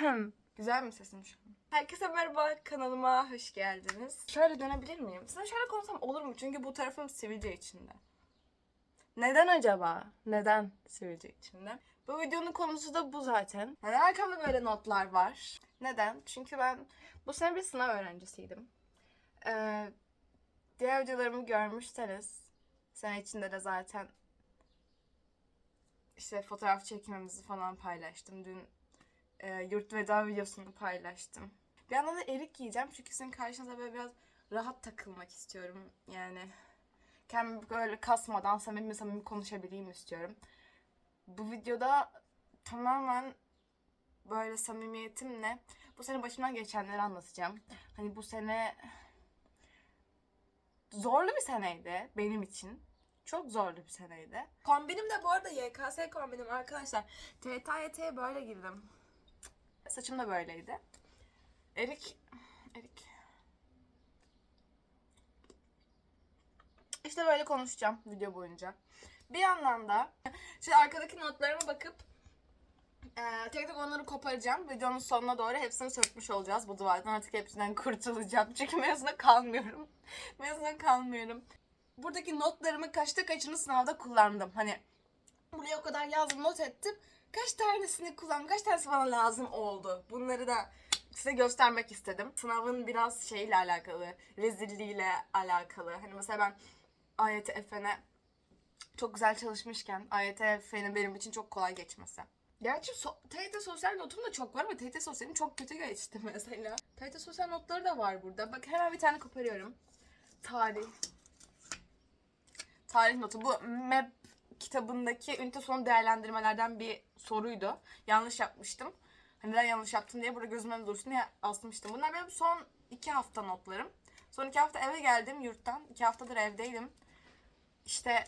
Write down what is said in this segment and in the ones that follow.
Güzel mi sesim şu an? Herkese merhaba, kanalıma hoş geldiniz. Şöyle dönebilir miyim? Size şöyle konuşsam olur mu? Çünkü bu tarafım sivilce içinde. Neden acaba? Neden sivilce içinde? Bu videonun konusu da bu zaten. Neden arkamda böyle notlar var? Neden? Çünkü ben bu sene bir sınav öğrencisiydim. Ee, diğer videolarımı görmüşseniz sene içinde de zaten işte fotoğraf çekmemizi falan paylaştım. Dün e, yurt veda videosunu paylaştım. Bir yandan da erik yiyeceğim çünkü sizin karşınıza böyle biraz rahat takılmak istiyorum. Yani kendimi böyle kasmadan samimi samimi konuşabileyim istiyorum. Bu videoda tamamen böyle samimiyetimle bu sene başımdan geçenleri anlatacağım. Hani bu sene zorlu bir seneydi benim için. Çok zorlu bir seneydi. Kombinim de bu arada YKS kombinim arkadaşlar. TYT'ye böyle girdim. Saçım da böyleydi. Erik, Erik. İşte böyle konuşacağım video boyunca. Bir yandan da şimdi arkadaki notlarıma bakıp e, tek tek onları koparacağım. Videonun sonuna doğru hepsini sökmüş olacağız bu duvardan. Artık hepsinden kurtulacağım. Çünkü mezuna kalmıyorum. mezuna kalmıyorum. Buradaki notlarımı kaçta kaçını sınavda kullandım. Hani buraya o kadar yazdım, not ettim. Kaç tanesini kullandım, kaç tanesi bana lazım oldu. Bunları da size göstermek istedim. Sınavın biraz şeyle alakalı, rezilliğiyle alakalı. Hani mesela ben AYT-FN'e çok güzel çalışmışken AYT-FN'in benim için çok kolay geçmesi. Gerçi so TYT sosyal notum da çok var ama TYT sosyalim çok kötü geçti mesela. TYT sosyal notları da var burada. Bak hemen bir tane koparıyorum. Tarih. Tarih notu. Bu MEP kitabındaki ünite sonu değerlendirmelerden bir soruydu. Yanlış yapmıştım. Hani neden yanlış yaptım diye burada önünde dursun diye asmıştım. Bunlar benim son iki hafta notlarım. Son iki hafta eve geldim yurttan. İki haftadır evdeydim. İşte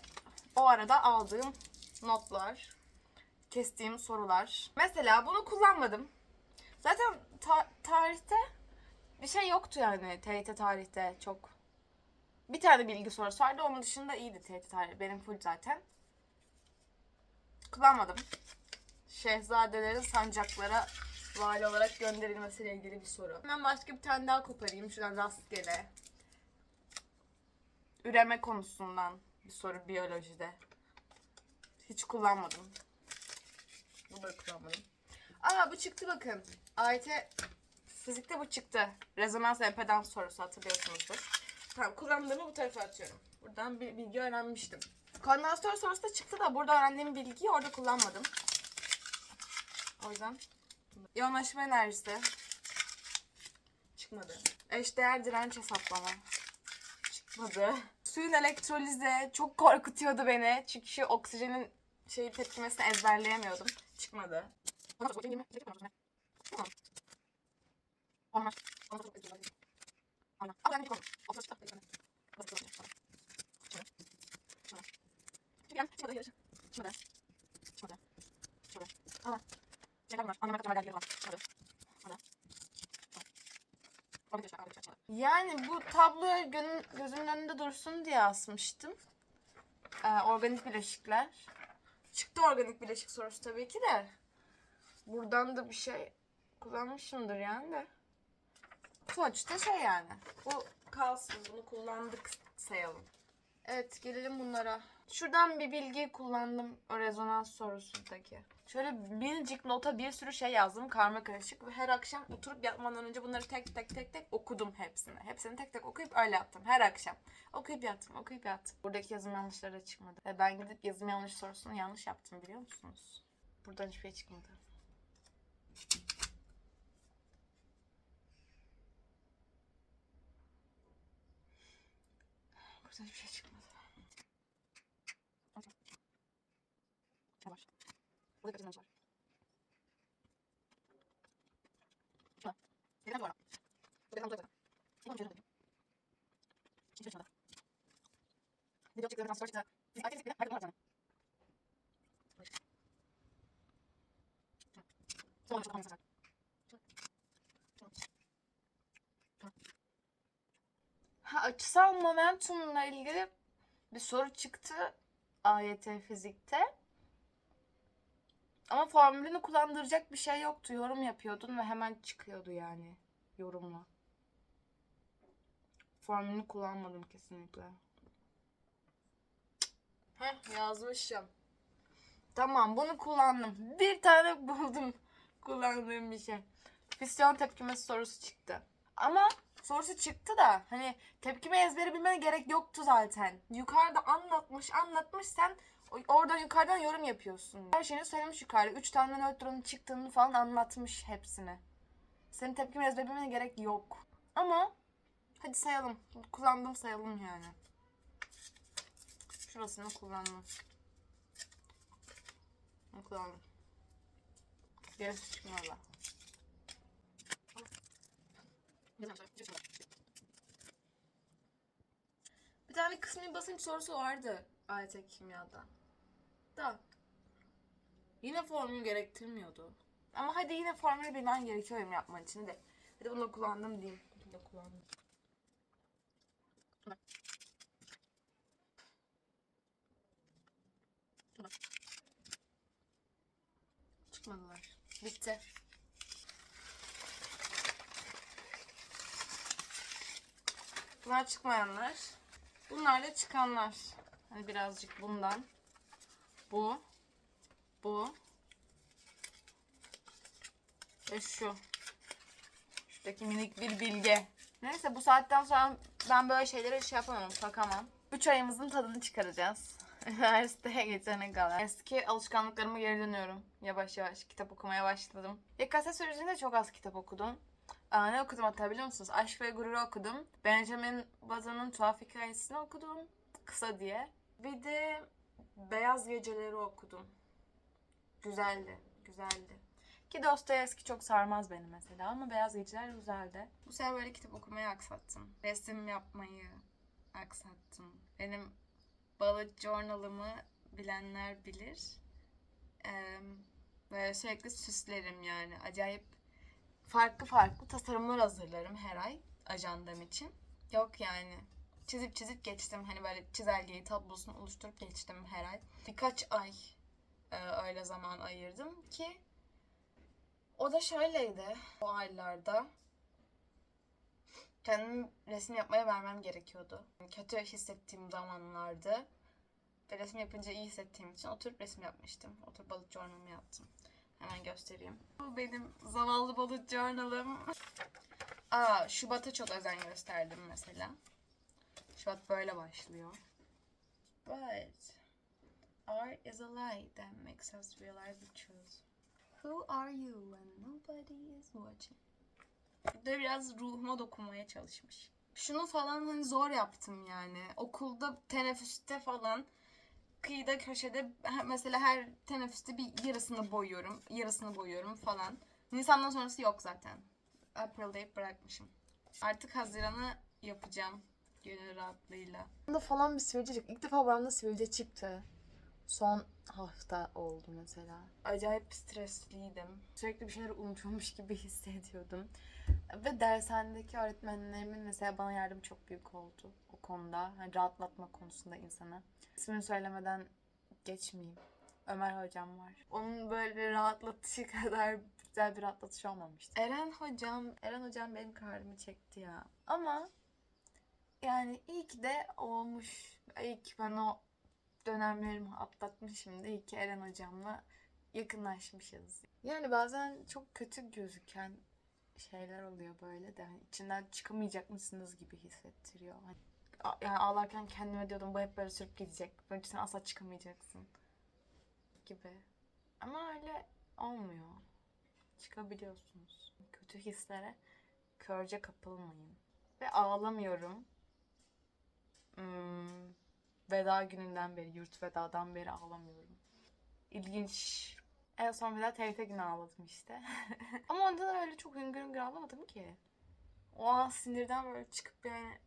o arada aldığım notlar, kestiğim sorular. Mesela bunu kullanmadım. Zaten ta- tarihte bir şey yoktu yani TYT tarihte çok. Bir tane bilgi sorusu vardı. Onun dışında iyiydi TYT tarihi. Benim full zaten. Kullanmadım. Şehzadelerin sancaklara vali olarak gönderilmesiyle ilgili bir soru. Hemen başka bir tane daha koparayım. Şuradan rastgele. Üreme konusundan bir soru biyolojide. Hiç kullanmadım. Bunu da kullanmadım. Aa bu çıktı bakın. AYT fizikte bu çıktı. Rezonans empedans sorusu hatırlıyorsunuzdur. Tamam kullandığımı bu tarafa atıyorum. Buradan bir bilgi öğrenmiştim. Kondansatör sorusu da çıktı da burada öğrendiğim bilgiyi orada kullanmadım. O yüzden yoğunlaşma enerjisi çıkmadı. Eşdeğer direnç hesaplama çıkmadı. Suyun elektrolize çok korkutuyordu beni. Çünkü oksijenin şeyi tepkimesini ezberleyemiyordum. Çıkmadı. Yani bu tabloyu gönül- gözümün önünde dursun diye asmıştım. Ee, organik bileşikler. Çıktı organik bileşik sorusu tabii ki de. Buradan da bir şey kullanmışımdır yani de. Sonuçta şey yani. Bu kalsın. Bunu kullandık sayalım. Evet gelelim bunlara. Şuradan bir bilgi kullandım o rezonans sorusundaki. Şöyle biricik nota bir sürü şey yazdım karma karışık ve her akşam oturup yatmadan önce bunları tek tek tek tek okudum hepsini. Hepsini tek tek okuyup öyle yaptım her akşam. Okuyup yattım, okuyup yattım. Buradaki yazım yanlışları da çıkmadı. Ve ben gidip yazım yanlış sorusunu yanlış yaptım biliyor musunuz? Buradan hiçbir şey çıkmadı. Buradan hiçbir şey çıkmadı. Ne var? Burada kaçınmış var. Şuna. Neden sonra? Neden sonra? Neden sonra? Hiçbir şey çıkmadı. Video çıktı, transfer çıktı. Biz aktif bile, herkes var Sonra çok anlamsız. Ha açısal momentumla ilgili bir soru çıktı AYT fizikte. Ama formülünü kullandıracak bir şey yoktu. Yorum yapıyordun ve hemen çıkıyordu yani yorumla. Formülünü kullanmadım kesinlikle. Heh yazmışım. Tamam bunu kullandım. Bir tane buldum kullandığım bir şey. Fisyon tepkimesi sorusu çıktı. Ama sorusu çıktı da hani tepkime ezberi bilmene gerek yoktu zaten. Yukarıda anlatmış anlatmış sen oradan yukarıdan yorum yapıyorsun. Her şeyini söylemiş yukarıda. Üç tane nötronun çıktığını falan anlatmış hepsini. Senin tepkime ezberi bilmene gerek yok. Ama hadi sayalım. Kullandım sayalım yani. Şurasını kullandım. Kullandım. Gerisi çıkmadı. Bir tane kısmi basınç sorusu vardı AYT kimyada. Da. Yine formül gerektirmiyordu. Ama hadi yine formülü bilmen gerekiyor yorum yapman için. Hadi, hadi bunu da kullandım diyeyim. Bunu da kullandım. Çıkmadılar. Bitti. Bunlar çıkmayanlar. Bunlar da çıkanlar. Hani birazcık bundan. Bu. Bu. Ve şu. Şuradaki minik bir bilge. Neyse bu saatten sonra ben böyle şeylere şey yapamam, takamam. 3 ayımızın tadını çıkaracağız. Üniversiteye geçene kadar. Eski alışkanlıklarıma geri dönüyorum. Yavaş yavaş kitap okumaya başladım. YKS sürecinde çok az kitap okudum. Aa, ne okudum hatta biliyor musunuz? Aşk ve Gurur'u okudum. Benjamin Bazan'ın Tuhaf Hikayesini okudum. Kısa diye. Bir de Beyaz Geceleri okudum. Güzeldi, güzeldi. Ki Dostoyevski çok sarmaz beni mesela ama Beyaz Geceler güzeldi. Bu sefer böyle kitap okumayı aksattım. Resim yapmayı aksattım. Benim balık journal'ımı bilenler bilir. Ee, böyle sürekli süslerim yani. Acayip farklı farklı tasarımlar hazırlarım her ay ajandam için. Yok yani. Çizip çizip geçtim. Hani böyle çizelgeyi tablosunu oluşturup geçtim her ay. Birkaç ay e, öyle zaman ayırdım ki o da şöyleydi o aylarda. Kendim resim yapmaya vermem gerekiyordu. Kötü hissettiğim zamanlardı. Ve resim yapınca iyi hissettiğim için oturup resim yapmıştım. Oturup balık journal'ımı yaptım. Hemen göstereyim. Bu benim zavallı balık journal'ım. Aa, Şubat'a çok özen gösterdim mesela. Şubat böyle başlıyor. But art is a light that makes us realize the truth. Who are you when nobody is watching? Burada biraz ruhuma dokunmaya çalışmış. Şunu falan hani zor yaptım yani. Okulda teneffüste falan kıyıda köşede mesela her teneffüste bir yarısını boyuyorum, yarısını boyuyorum falan. Nisan'dan sonrası yok zaten. April'dayıp bırakmışım. Artık Haziran'ı yapacağım gönül rahatlığıyla. da falan bir sivilce çıktı. İlk defa bende sivilce çıktı. Son hafta oldu mesela. Acayip stresliydim. Sürekli bir şeyleri unutuyormuş gibi hissediyordum. Ve dershanedeki öğretmenlerimin mesela bana yardımı çok büyük oldu o konuda. Hani rahatlatma konusunda insana. İsmini söylemeden geçmeyeyim. Ömer hocam var. Onun böyle rahatlatışı kadar güzel bir rahatlatış olmamıştı. Eren hocam Eren hocam benim karnımı çekti ya. Ama yani ki de olmuş. Ki ben o dönemlerimi atlatmışım da iyi ki Eren hocamla yakınlaşmışız. Yani bazen çok kötü gözüken şeyler oluyor böyle de hani içinden çıkamayacak mısınız gibi hissettiriyor. Hani, yani ağlarken kendime diyordum bu hep böyle sürüp gidecek. Böyle sen asla çıkamayacaksın gibi. Ama öyle olmuyor. Çıkabiliyorsunuz. Kötü hislere körce kapılmayın. Ve ağlamıyorum. Hmm, veda gününden beri, yurt vedadan beri ağlamıyorum. İlginç. En son daha TRT günü ağladım işte. Ama onda da öyle çok hüngür hüngür ağlamadım ki. O an sinirden böyle çıkıp yani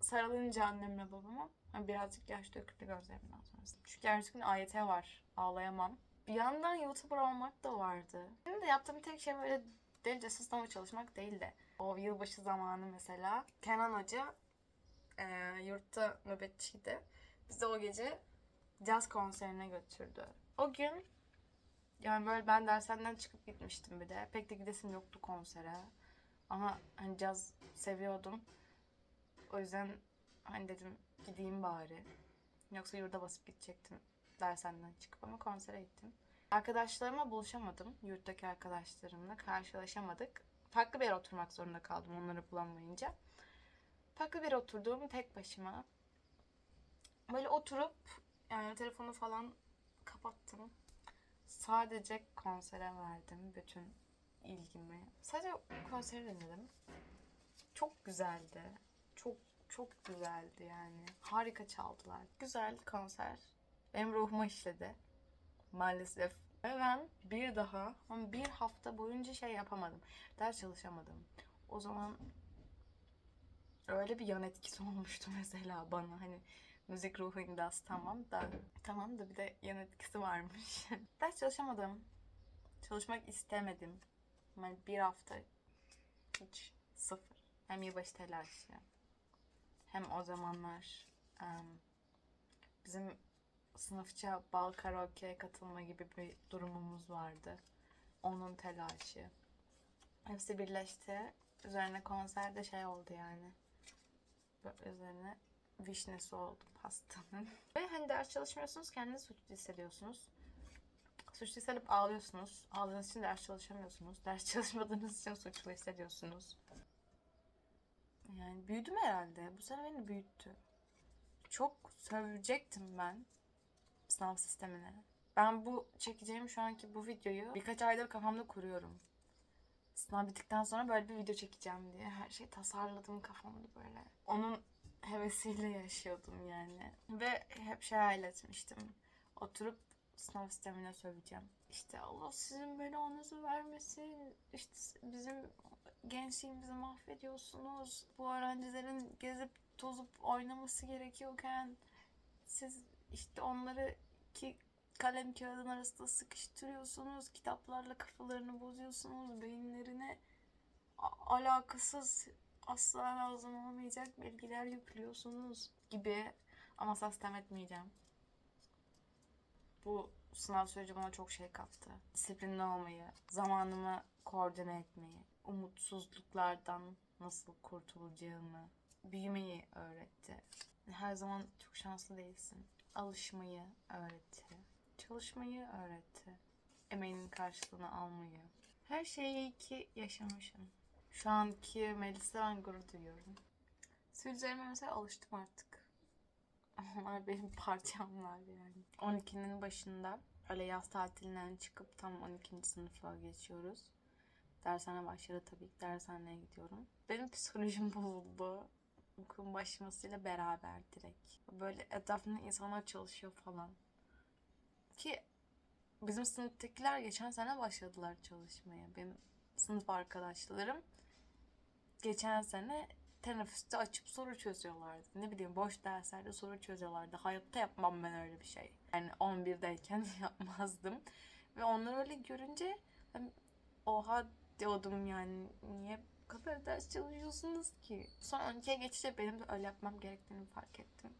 sarılınca annemle babama hani birazcık yaş döküldü gözlerimden sonrasında. Çünkü ertesi gün AYT var. Ağlayamam. Bir yandan YouTuber olmak da vardı. Benim de yaptığım tek şey böyle delice sınava çalışmak değil de o yılbaşı zamanı mesela Kenan Hoca e, yurtta nöbetçiydi. Bizi o gece caz konserine götürdü. o gün yani böyle ben dershaneden çıkıp gitmiştim bir de. Pek de gidesim yoktu konsere. Ama hani caz seviyordum. O yüzden hani dedim gideyim bari. Yoksa yurda basıp gidecektim dershaneden çıkıp ama konsere gittim. Arkadaşlarımla buluşamadım. Yurttaki arkadaşlarımla karşılaşamadık. Farklı bir yere oturmak zorunda kaldım onları bulamayınca. Farklı bir yere oturdum tek başıma. Böyle oturup yani telefonu falan kapattım. Sadece konsere verdim bütün ilgimi. Sadece konseri dinledim. Çok güzeldi. Çok çok güzeldi yani. Harika çaldılar. Güzel konser. Benim ruhuma işledi. Maalesef. Ve ben bir daha bir hafta boyunca şey yapamadım. Ders çalışamadım. O zaman öyle bir yan etkisi olmuştu mesela bana hani müzik ruhu indas tamam da tamam da bir de yan etkisi varmış. Ders çalışamadım. Çalışmak istemedim. Yani bir hafta hiç sıfır. Hem yılbaşı telaşı hem o zamanlar em, bizim sınıfça bal karaoke'ye katılma gibi bir durumumuz vardı. Onun telaşı. Hepsi birleşti. Üzerine konserde şey oldu yani. Böyle üzerine vişnesi oldu pastanın. Ve hani ders çalışmıyorsunuz kendinizi suçlu hissediyorsunuz. Suçlu hissedip ağlıyorsunuz. Ağladığınız için ders çalışamıyorsunuz. Ders çalışmadığınız için suçlu hissediyorsunuz. Yani büyüdüm herhalde. Bu sene beni büyüttü. Çok sövecektim ben sınav sistemine. Ben bu çekeceğim şu anki bu videoyu birkaç aydır kafamda kuruyorum. Sınav bittikten sonra böyle bir video çekeceğim diye her şeyi tasarladım kafamda böyle. Onun hevesiyle yaşıyordum yani. Ve hep şey hayal etmiştim. Oturup sınav sistemine söyleyeceğim. İşte Allah sizin belanızı vermesin. İşte bizim gençliğimizi mahvediyorsunuz. Bu öğrencilerin gezip tozup oynaması gerekiyorken siz işte onları ki kalem kağıdın arasında sıkıştırıyorsunuz. Kitaplarla kafalarını bozuyorsunuz. Beyinlerine alakasız asla lazım olmayacak bilgiler yüklüyorsunuz gibi ama sistem etmeyeceğim. Bu sınav süreci bana çok şey kattı. Disiplinli olmayı, zamanımı koordine etmeyi, umutsuzluklardan nasıl kurtulacağımı, büyümeyi öğretti. Her zaman çok şanslı değilsin. Alışmayı öğretti. Çalışmayı öğretti. Emeğinin karşılığını almayı. Her şeyi ki yaşamışım. Şu anki Melis'e ben gurur duyuyorum. Sürücülerime mesela alıştım artık. Onlar benim parçamlar yani. 12'nin başında öyle yaz tatilinden çıkıp tam 12. sınıfa geçiyoruz. Dershane başladı tabii ki dershaneye gidiyorum. Benim psikolojim bozuldu. Okulun başlamasıyla beraber direkt. Böyle etrafında insanlar çalışıyor falan. Ki bizim sınıftakiler geçen sene başladılar çalışmaya. Benim sınıf arkadaşlarım geçen sene teneffüste açıp soru çözüyorlardı. Ne bileyim boş derslerde soru çözüyorlardı. Hayatta yapmam ben öyle bir şey. Yani 11'deyken yapmazdım. Ve onları öyle görünce ben oha diyordum yani niye kadar ders çalışıyorsunuz ki? Son 12'ye geçince benim de öyle yapmam gerektiğini fark ettim.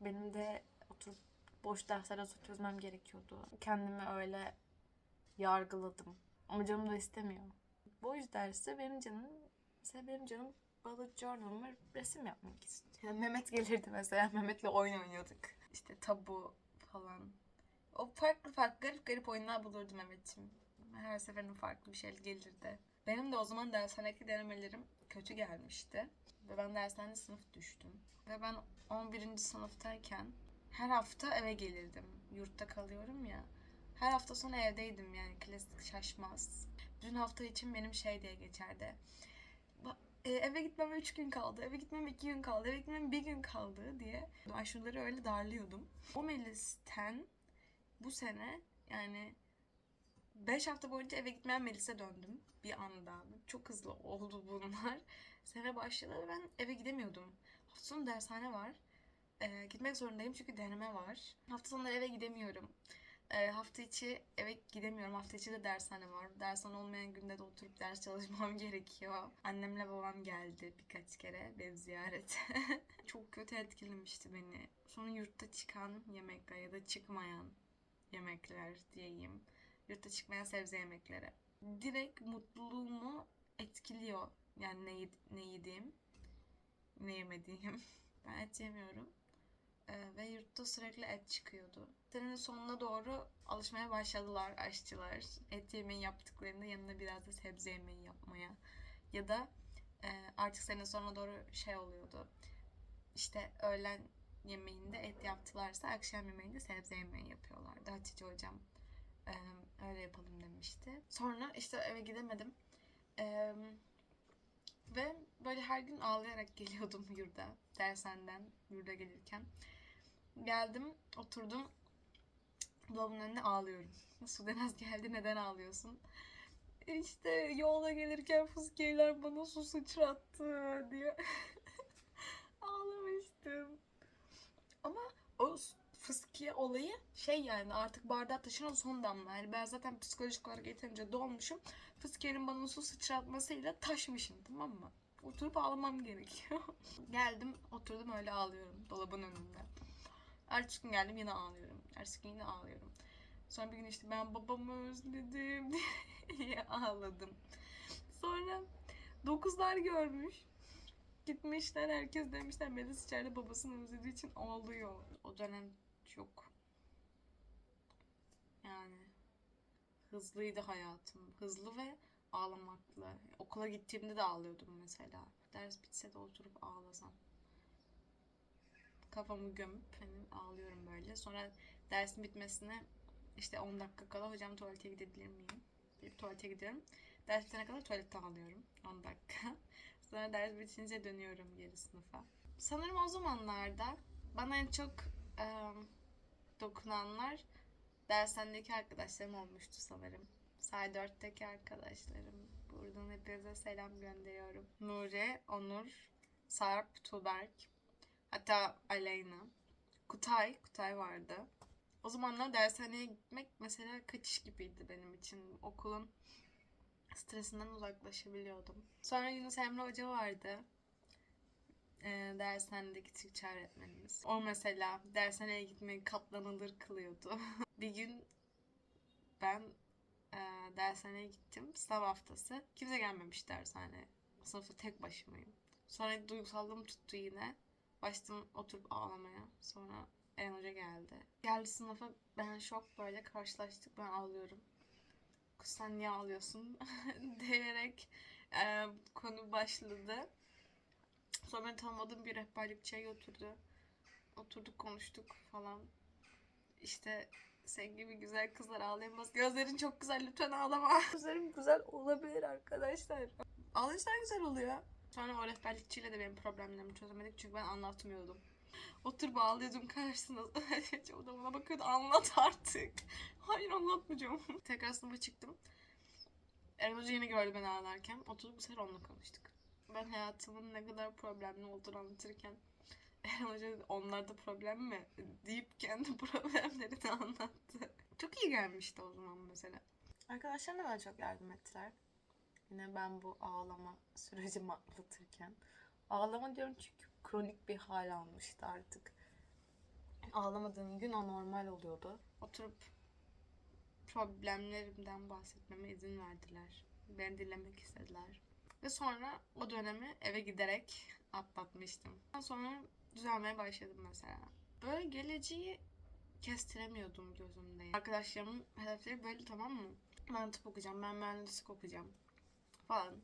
Benim de oturup boş derslerde soru çözmem gerekiyordu. Kendimi öyle yargıladım. Ama canım da istemiyor. Boş dersi benim canım, mesela benim canım bullet journal ve resim yapmak istiyor. Yani Mehmet gelirdi mesela, Mehmet'le oyun oynuyorduk. İşte tabu falan. O farklı farklı garip garip oyunlar bulurdu Mehmet'ciğim. Her seferinde farklı bir şey gelirdi. Benim de o zaman dershanedeki denemelerim kötü gelmişti. Ve ben dershanede sınıf düştüm. Ve ben 11. sınıftayken her hafta eve gelirdim. Yurtta kalıyorum ya. Her hafta sonu evdeydim yani klasik şaşmaz. Dün hafta için benim şey diye geçerdi. E, eve gitmeme 3 gün kaldı, eve gitmeme 2 gün kaldı, eve gitmeme 1 gün kaldı diye aşuları öyle darlıyordum. O Melis'ten bu sene yani 5 hafta boyunca eve gitmeyen Melis'e döndüm bir anda. Çok hızlı oldu bunlar. Sene başladı ve ben eve gidemiyordum. Hafta dershane var. Ee, gitmek zorundayım çünkü deneme var. Hafta sonları eve gidemiyorum. Ee, hafta içi eve gidemiyorum. Hafta içi de dershane var. Dershane olmayan günde de oturup ders çalışmam gerekiyor. Annemle babam geldi birkaç kere beni ziyarete. Çok kötü etkilemişti beni. Sonra yurtta çıkan yemekler ya da çıkmayan yemekler diyeyim. Yurtta çıkmayan sebze yemekleri. Direkt mutluluğumu etkiliyor. Yani ne, ne yediğim, ne yemediğim. Ben et yemiyorum. Ee, ve yurtta sürekli et çıkıyordu. Senenin sonuna doğru alışmaya başladılar aşçılar. Et yemeği yaptıklarında yanına biraz da sebze yemeği yapmaya. Ya da e, artık senenin sonuna doğru şey oluyordu. İşte öğlen yemeğinde et yaptılarsa akşam yemeğinde sebze yemeği yapıyorlardı. Hatice hocam e, öyle yapalım demişti. Sonra işte eve gidemedim. E, ve böyle her gün ağlayarak geliyordum yurda. Dershaneden yurda gelirken. Geldim, oturdum. Dolabın önünde ağlıyorum. Sudenaz geldi, neden ağlıyorsun? İşte yola gelirken fıskiyeler bana su sıçrattı diye ağlamıştım. Fıskiye olayı şey yani artık bardağa taşınan son damla. Yani ben zaten psikolojik olarak yeterince dolmuşum. Fıskiyenin bana su sıçratmasıyla taşmışım tamam mı? Oturup ağlamam gerekiyor. Geldim oturdum öyle ağlıyorum dolabın önünde. Ertesi gün geldim yine ağlıyorum. Ertesi gün yine ağlıyorum. Sonra bir gün işte ben babamı özledim diye ağladım. Sonra dokuzlar görmüş. Gitmişler herkes demişler Melis içeride babasını özlediği için ağlıyor. O dönem çok yani hızlıydı hayatım. Hızlı ve ağlamaklı. Okula gittiğimde de ağlıyordum mesela. Ders bitse de oturup ağlasam. Kafamı gömüp hani ağlıyorum böyle. Sonra dersin bitmesine işte 10 dakika kala hocam tuvalete gidebilir miyim? Deyip tuvalete gidiyorum. Ders bitene kadar tuvalette ağlıyorum. 10 dakika. Sonra ders bitince dönüyorum geri sınıfa. Sanırım o zamanlarda bana en çok eee, dokunanlar dershanedeki arkadaşlarım olmuştu sanırım. Say 4'teki arkadaşlarım. Buradan hepinize selam gönderiyorum. Nuri, Onur, Sarp, Tuğberk, hatta Aleyna. Kutay, Kutay vardı. O zamanlar dershaneye gitmek mesela kaçış gibiydi benim için. Okulun stresinden uzaklaşabiliyordum. Sonra Yunus Emre Hoca vardı. Ee, dershanedeki Türkçe öğretmenimiz. O mesela dershaneye gitmeyi katlanılır kılıyordu. bir gün ben e, dershaneye gittim. Sınav haftası. Kimse gelmemiş dershaneye. Sınıfta tek başımayım. Sonra duygusallığım tuttu yine. Başladım oturup ağlamaya. Sonra Eren Hoca geldi. Geldi sınıfa ben şok böyle karşılaştık. Ben ağlıyorum. Sen niye ağlıyorsun? diyerek e, konu başladı. Sonra beni tanımadığım bir rehberlikçiye götürdü. Oturduk konuştuk falan. İşte sen gibi güzel kızlar ağlayamaz. Gözlerin çok güzel lütfen ağlama. Gözlerim güzel olabilir arkadaşlar. Ağlayışlar güzel oluyor. Sonra o rehberlikçiyle de benim problemlerimi çözemedik çünkü ben anlatmıyordum. Oturup ağlıyordum karşısında. o da bana bakıyordu anlat artık. Hayır anlatmayacağım. Tekrar sınıfa çıktım. Eren Hoca yine gördü beni ağlarken. Oturduk bu sefer onunla konuştuk. Ben hayatımın ne kadar problemli olduğunu anlatırken Eren Hoca onlarda problem mi? deyip kendi problemlerini anlattı. Çok iyi gelmişti o zaman mesela. Arkadaşlarım da bana çok yardım ettiler. Yine ben bu ağlama sürecimi atlatırken. Ağlama diyorum çünkü kronik bir hal almıştı artık. Ağlamadığım gün anormal oluyordu. Oturup problemlerimden bahsetmeme izin verdiler. Beni dinlemek istediler. Ve sonra o dönemi eve giderek atlatmıştım. Sonra düzelmeye başladım mesela. Böyle geleceği kestiremiyordum gözümde. Arkadaşlarımın hedefleri böyle tamam mı? Ben tıp okuyacağım, ben mühendislik okuyacağım falan.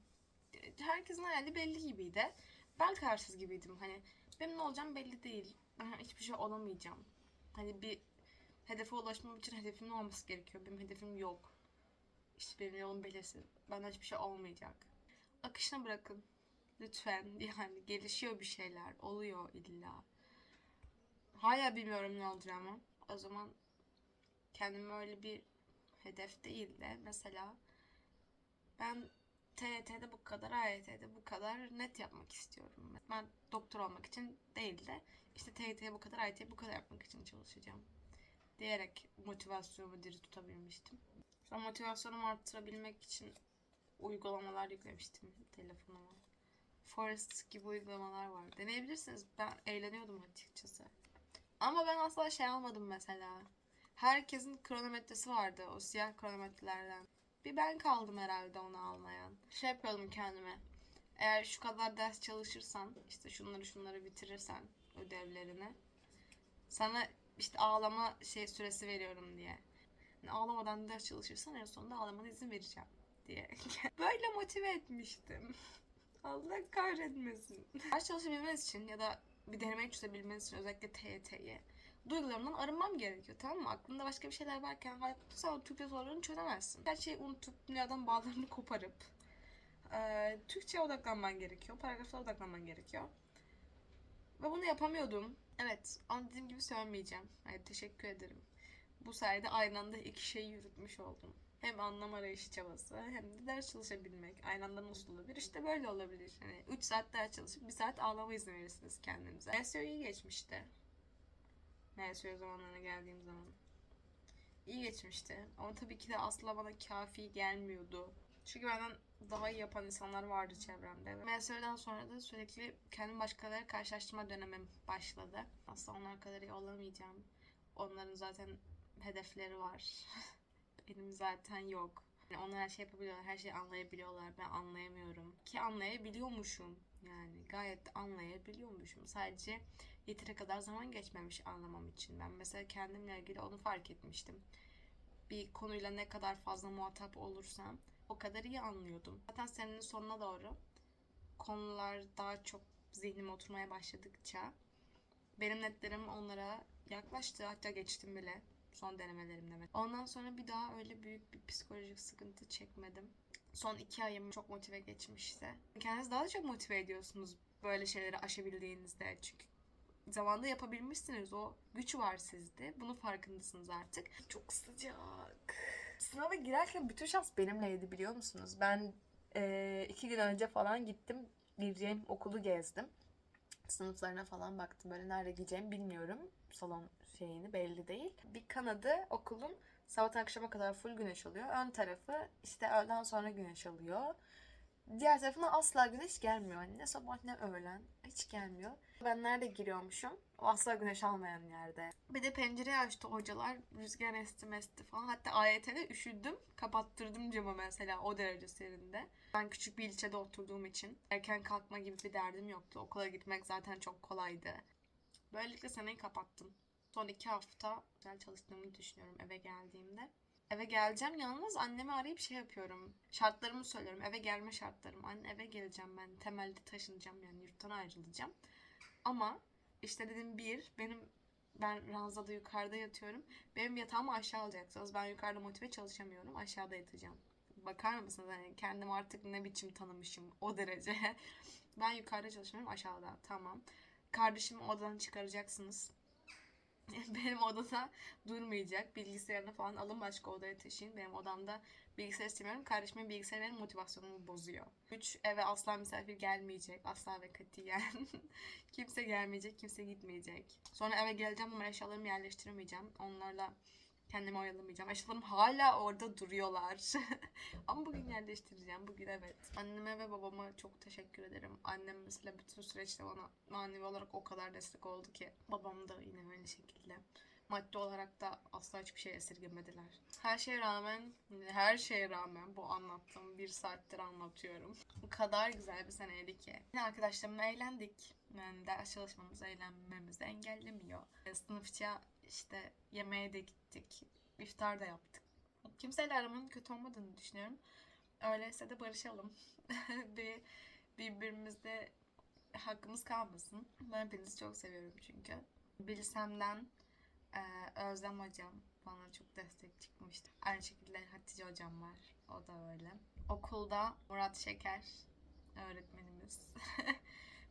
Herkesin hayali belli gibiydi. Ben kararsız gibiydim. Hani benim ne olacağım belli değil. Ben hiçbir şey olamayacağım. Hani bir hedefe ulaşmam için hedefimin olması gerekiyor. Benim hedefim yok. İşte benim yolum belirsiz. Benden hiçbir şey olmayacak. Akışına bırakın. Lütfen yani gelişiyor bir şeyler. Oluyor illa. Hala bilmiyorum ne olacağımı. O zaman kendime öyle bir hedef değil de mesela ben TYT'de bu kadar, AYT'de bu kadar net yapmak istiyorum. Ben doktor olmak için değil de işte TYT'ye bu kadar, AYT'ye bu kadar yapmak için çalışacağım. Diyerek motivasyonumu diri tutabilmiştim. Sonra motivasyonumu arttırabilmek için uygulamalar yüklemiştim telefonuma. Forest gibi uygulamalar var. Deneyebilirsiniz. Ben eğleniyordum açıkçası. Ama ben asla şey almadım mesela. Herkesin kronometresi vardı o siyah kronometrelerden. Bir ben kaldım herhalde onu almayan. Şey yapıyordum kendime. Eğer şu kadar ders çalışırsan, işte şunları şunları bitirirsen ödevlerini sana işte ağlama şey süresi veriyorum diye. Yani ağlamadan ders çalışırsan en sonunda ağlamana izin vereceğim diye. Böyle motive etmiştim. Allah kahretmesin. Ders çalışabilmeniz için ya da bir denemeyi çözebilmeniz için özellikle TYT'yi duygularımdan arınmam gerekiyor tamam mı? Aklında başka bir şeyler varken sen o Türkçe sorularını çözemezsin. Her şeyi unutup dünyadan bağlarını koparıp eee Türkçe'ye odaklanman gerekiyor. Paragraflara odaklanman gerekiyor. Ve bunu yapamıyordum. Evet ama dediğim gibi söylemeyeceğim. Hayır teşekkür ederim. Bu sayede aynı anda iki şeyi yürütmüş oldum. Hem anlam arayışı çabası hem de ders çalışabilmek. Aynı anda nasıl olabilir? İşte böyle olabilir. Hani 3 saat ders çalışıp 1 saat ağlama izni verirsiniz kendinize. MSO iyi geçmişti. MSO zamanlarına geldiğim zaman. İyi geçmişti. Ama tabii ki de asla bana kafi gelmiyordu. Çünkü benden daha iyi yapan insanlar vardı çevremde. MSO'dan sonra da sürekli kendimi başkalarıyla karşılaştırma dönemim başladı. Aslında onlar kadar iyi olamayacağım. Onların zaten hedefleri var. Benim zaten yok. Yani onlar her şey yapabiliyorlar, her şeyi anlayabiliyorlar. Ben anlayamıyorum. Ki anlayabiliyormuşum. Yani gayet anlayabiliyormuşum. Sadece yeteri kadar zaman geçmemiş anlamam için. Ben mesela kendimle ilgili onu fark etmiştim. Bir konuyla ne kadar fazla muhatap olursam o kadar iyi anlıyordum. Zaten senenin sonuna doğru konular daha çok zihnime oturmaya başladıkça benim netlerim onlara yaklaştı. Hatta geçtim bile son denemelerimde. Ondan sonra bir daha öyle büyük bir psikolojik sıkıntı çekmedim. Son iki ayım çok motive geçmişse. Kendinizi daha da çok motive ediyorsunuz böyle şeyleri aşabildiğinizde. Çünkü zamanda yapabilmişsiniz. O güç var sizde. Bunun farkındasınız artık. Çok sıcak. Sınava girerken bütün şans benimleydi biliyor musunuz? Ben eee, iki gün önce falan gittim. Gireceğim okulu gezdim. Sınıflarına falan baktım. Böyle nerede gideceğimi bilmiyorum. Salon şeyini belli değil. Bir kanadı okulun sabah akşama kadar full güneş oluyor. Ön tarafı işte öğleden sonra güneş alıyor. Diğer tarafına asla güneş gelmiyor. Hani ne sabah ne öğlen. Hiç gelmiyor. Ben nerede giriyormuşum? O asla güneş almayan yerde. Bir de pencereyi açtı hocalar. Rüzgar esti mesti falan. Hatta AYT'de üşüdüm. Kapattırdım camı mesela o derece serinde. Ben küçük bir ilçede oturduğum için erken kalkma gibi bir derdim yoktu. Okula gitmek zaten çok kolaydı. Böylelikle seneyi kapattım. Son iki hafta güzel çalıştığımı düşünüyorum eve geldiğimde. Eve geleceğim yalnız annemi arayıp şey yapıyorum. Şartlarımı söylüyorum. Eve gelme şartlarım. Anne eve geleceğim ben. Temelde taşınacağım yani yurttan ayrılacağım. Ama işte dedim bir benim ben ranzada yukarıda yatıyorum. Benim yatağımı aşağı alacaksınız. Ben yukarıda motive çalışamıyorum. Aşağıda yatacağım. Bakar mısınız? Hani kendimi artık ne biçim tanımışım o derece. ben yukarıda çalışmıyorum aşağıda. Tamam. Kardeşimi odadan çıkaracaksınız. Benim odada durmayacak. Bilgisayarını falan alın başka odaya taşıyın. Benim odamda bilgisayar istemiyorum. Kardeşimin bilgisayarı benim motivasyonumu bozuyor. 3. Eve asla misafir gelmeyecek. Asla ve katiyen. kimse gelmeyecek, kimse gitmeyecek. Sonra eve geleceğim ama eşyalarımı yerleştiremeyeceğim. Onlarla kendimi oyalamayacağım. Eşyalarım hala orada duruyorlar. ama bugün yerleştireceğim. Bugün evet. Anneme ve babama çok teşekkür ederim. Annem mesela bütün süreçte bana manevi olarak o kadar destek oldu ki. Babam da yine aynı şekilde. Maddi olarak da asla hiçbir şey esirgemediler. Her şeye rağmen, her şeye rağmen bu anlattığım bir saattir anlatıyorum. Bu kadar güzel bir seneydi ki. Yine arkadaşlarımla eğlendik. Yani ders çalışmamız eğlenmemizi engellemiyor. Sınıfça işte yemeğe de gittik. İftar da yaptık. Kimseyle aramın kötü olmadığını düşünüyorum. Öyleyse de barışalım. bir birbirimizde hakkımız kalmasın. Ben hepinizi çok seviyorum çünkü. Bilsem'den ee, Özlem hocam bana çok destek çıkmıştı. Aynı şekilde Hatice hocam var. O da öyle. Okulda Murat Şeker öğretmenimiz.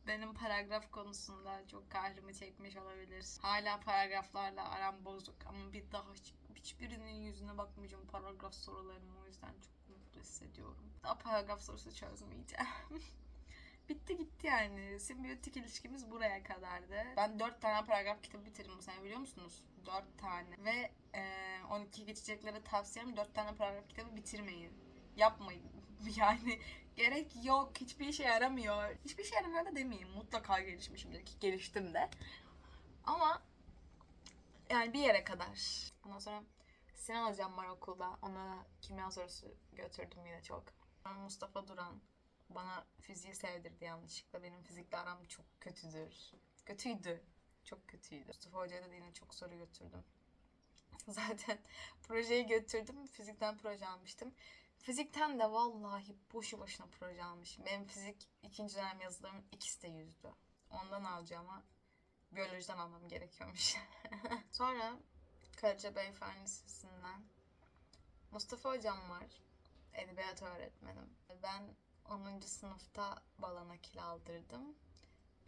Benim paragraf konusunda çok kahrımı çekmiş olabilir. Hala paragraflarla aram bozuk ama bir daha hiç, hiçbirinin yüzüne bakmayacağım paragraf sorularını. O yüzden çok mutlu hissediyorum. Daha paragraf sorusu çözmeyeceğim. Bitti gitti yani. Simbiyotik ilişkimiz buraya kadardı. Ben 4 tane paragraf kitabı bitirdim bu sene biliyor musunuz? 4 tane. Ve e, 12 geçeceklere tavsiyem 4 tane paragraf kitabı bitirmeyin. Yapmayın. Yani gerek yok. Hiçbir işe yaramıyor. Hiçbir işe yaramıyor da demeyeyim. Mutlaka gelişmişimdir ki geliştim de. Ama Yani bir yere kadar. Ondan sonra Sinan hocam var okulda. Ona kimya sorusu götürdüm yine çok. Mustafa Duran bana fiziği sevdirdi yanlışlıkla. Benim fizikle aram çok kötüdür. Kötüydü. Çok kötüydü. Mustafa Hoca'ya da yine çok soru götürdüm. Zaten projeyi götürdüm. Fizikten proje almıştım. Fizikten de vallahi boşu boşuna proje almışım. Benim fizik ikinci dönem yazılarımın ikisi de yüzdü. Ondan alacağıma biyolojiden almam gerekiyormuş. Sonra Karacabey Fen Lisesi'nden Mustafa hocam var. Edebiyat öğretmenim. Ben 10. sınıfta bala nakil aldırdım.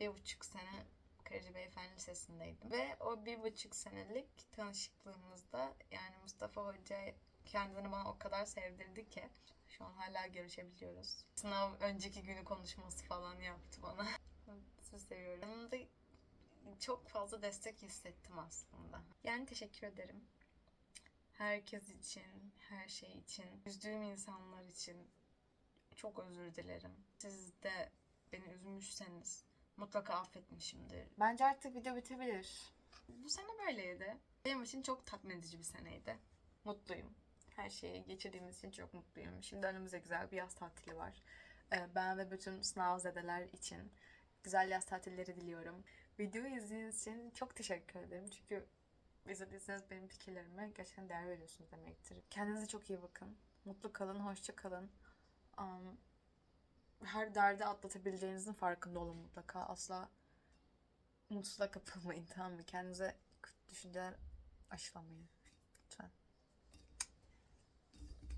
Bir buçuk sene Karacabey Fen Lisesi'ndeydim. Ve o bir buçuk senelik tanışıklığımızda yani Mustafa Hoca kendini bana o kadar sevdirdi ki şu an hala görüşebiliyoruz. Sınav önceki günü konuşması falan yaptı bana. Sizi seviyorum. Yanımda çok fazla destek hissettim aslında. Yani teşekkür ederim. Herkes için, her şey için, üzdüğüm insanlar için çok özür dilerim. Siz de beni üzmüşseniz mutlaka affetmişimdir. Bence artık video bitebilir. Bu sene böyleydi. Benim için çok tatmin edici bir seneydi. Mutluyum. Her şeyi geçirdiğimiz için çok mutluyum. Şimdi önümüzde güzel bir yaz tatili var. Ee, Ben ve bütün sınav zedeler için güzel yaz tatilleri diliyorum. Videoyu izlediğiniz için çok teşekkür ederim. Çünkü izlediyseniz benim fikirlerime gerçekten değer veriyorsunuz demektir. Kendinize çok iyi bakın. Mutlu kalın, hoşça kalın. Um, her derdi atlatabileceğinizin farkında olun mutlaka. Asla mutsuzluğa kapılmayın tamam mı? Kendinize düşünceler aşılamayın. Lütfen.